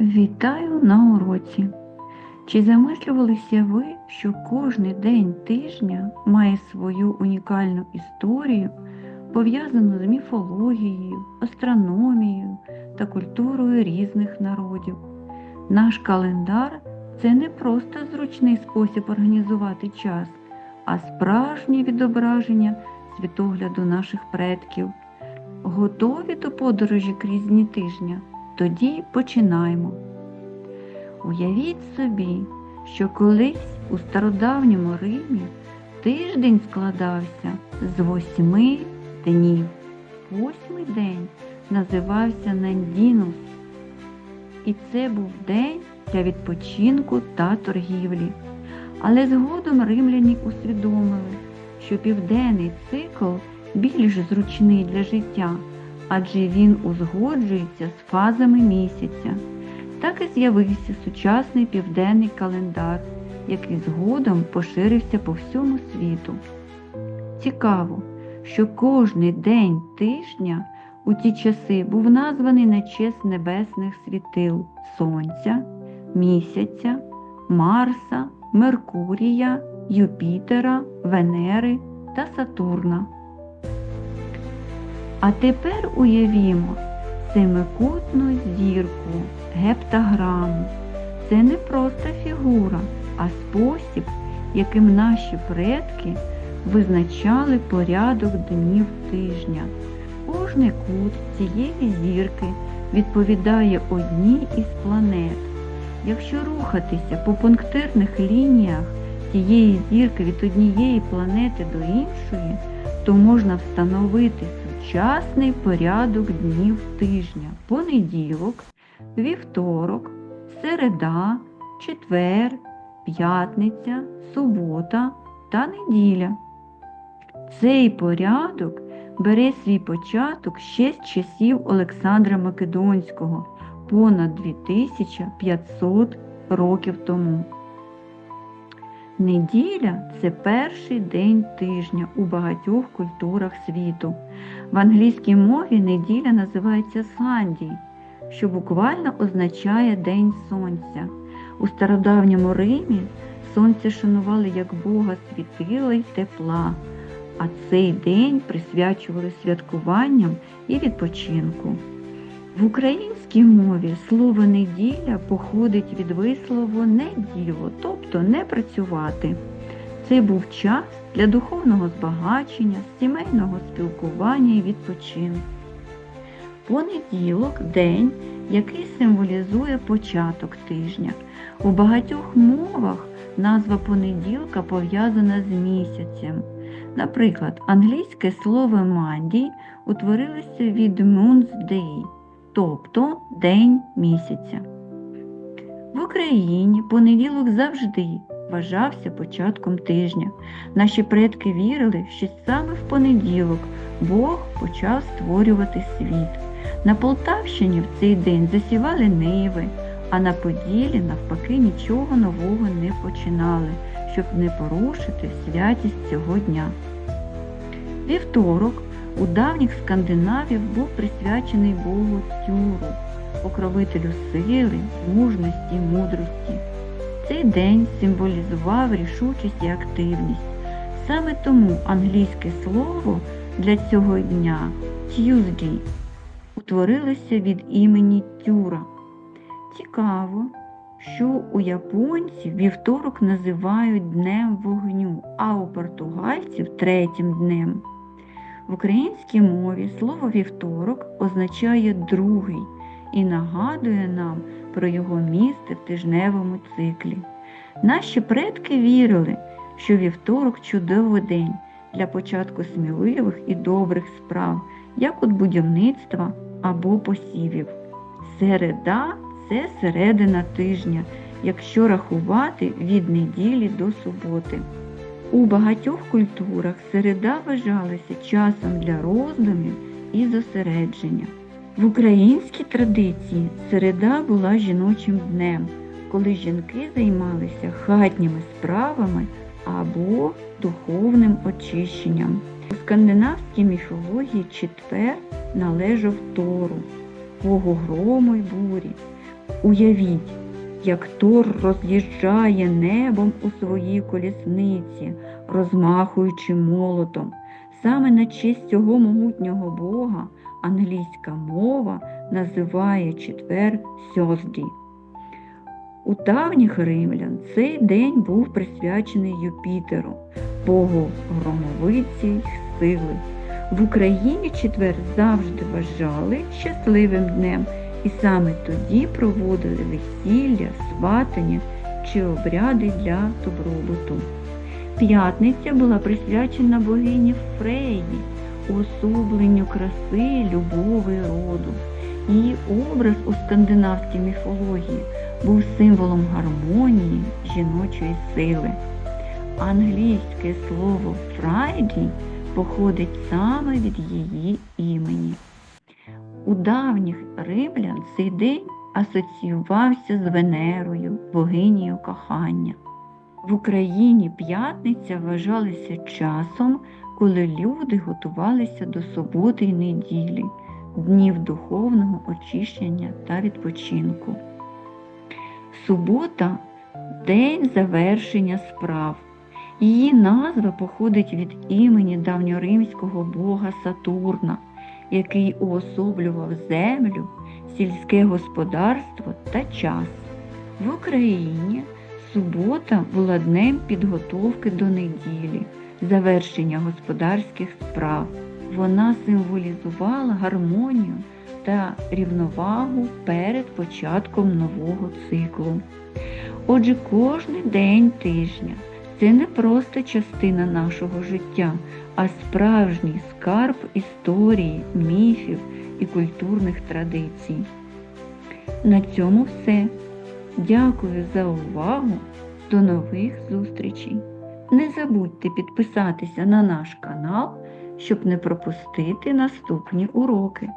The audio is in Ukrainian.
Вітаю на уроці! Чи замислювалися ви, що кожний день тижня має свою унікальну історію, пов'язану з міфологією, астрономією та культурою різних народів? Наш календар це не просто зручний спосіб організувати час, а справжнє відображення світогляду наших предків. Готові до подорожі крізь дні тижня? Тоді починаємо. Уявіть собі, що колись у стародавньому Римі тиждень складався з восьми днів. Восьмий день називався Нандінус. І це був день для відпочинку та торгівлі. Але згодом римляні усвідомили, що південний цикл більш зручний для життя адже він узгоджується з фазами місяця. Так і з'явився сучасний південний календар, який згодом поширився по всьому світу. Цікаво, що кожний день тижня у ті часи був названий на честь небесних світил Сонця, Місяця, Марса, Меркурія, Юпітера, Венери та Сатурна. А тепер уявімо семикутну зірку, гептаграму. Це не просто фігура, а спосіб, яким наші предки визначали порядок днів тижня. Кожний кут цієї зірки відповідає одній із планет. Якщо рухатися по пунктирних лініях цієї зірки від однієї планети до іншої, то можна встановити сучасний порядок днів тижня. Понеділок, вівторок, середа, четвер, п'ятниця, субота та неділя. Цей порядок бере свій початок ще з часів Олександра Македонського понад 2500 років тому. Неділя це перший день тижня у багатьох культурах світу. В англійській мові неділя називається Sunday, що буквально означає День Сонця. У стародавньому Римі сонце шанували як Бога світила й тепла, а цей день присвячували святкуванням і відпочинку. В українській мові слово неділя походить від вислову неділо, тобто не працювати. Це був час для духовного збагачення, сімейного спілкування і відпочинку. Понеділок день, який символізує початок тижня. У багатьох мовах назва понеділка пов'язана з місяцем. Наприклад, англійське слово Monday утворилося від Moon's Day тобто День місяця. В Україні понеділок завжди вважався початком тижня. Наші предки вірили, що саме в понеділок Бог почав створювати світ. На Полтавщині в цей день засівали ниви, а на Поділі, навпаки, нічого нового не починали, щоб не порушити святість цього дня. Вівторок у давніх скандинавів був присвячений Богу Тюру, покровителю сили, мужності мудрості. Цей день символізував рішучість і активність. Саме тому англійське слово для цього дня Tuesday утворилося від імені Тюра. Цікаво, що у японців вівторок називають Днем вогню, а у португальців третім днем. В українській мові слово вівторок означає другий і нагадує нам про його місце в тижневому циклі. Наші предки вірили, що вівторок чудовий день для початку сміливих і добрих справ, як от будівництва або посівів. Середа це середина тижня, якщо рахувати від неділі до суботи. У багатьох культурах середа вважалася часом для роздумів і зосередження. В українській традиції середа була жіночим днем, коли жінки займалися хатніми справами або духовним очищенням. У скандинавській міфології четвер належав Тору, Богу грому й бурі. Уявіть, як Тор роз'їжджає небом у своїй колісниці, розмахуючи молотом. Саме на честь цього могутнього Бога англійська мова називає четвер Сьозді. У давніх римлян цей день був присвячений Юпітеру, Богу громовиці й сили. В Україні четвер завжди вважали щасливим днем, і саме тоді проводили весілля, сватання чи обряди для добробуту. П'ятниця була присвячена богині Фреї, уособленню краси, любові й роду. Її образ у скандинавській міфології був символом гармонії жіночої сили. Англійське слово Friday походить саме від її імені. У давніх римлян цей день асоціювався з Венерою, богинею кохання. В Україні п'ятниця вважалася часом, коли люди готувалися до суботи й неділі, днів духовного очищення та відпочинку. Субота день завершення справ. Її назва походить від імені давньоримського бога Сатурна, який уособлював землю, сільське господарство та час. В Україні субота була днем підготовки до неділі, завершення господарських справ. Вона символізувала гармонію та рівновагу перед початком нового циклу. Отже, кожний день тижня це не просто частина нашого життя, а справжній скарб історії, міфів і культурних традицій. На цьому все. Дякую за увагу. До нових зустрічей. Не забудьте підписатися на наш канал, щоб не пропустити наступні уроки.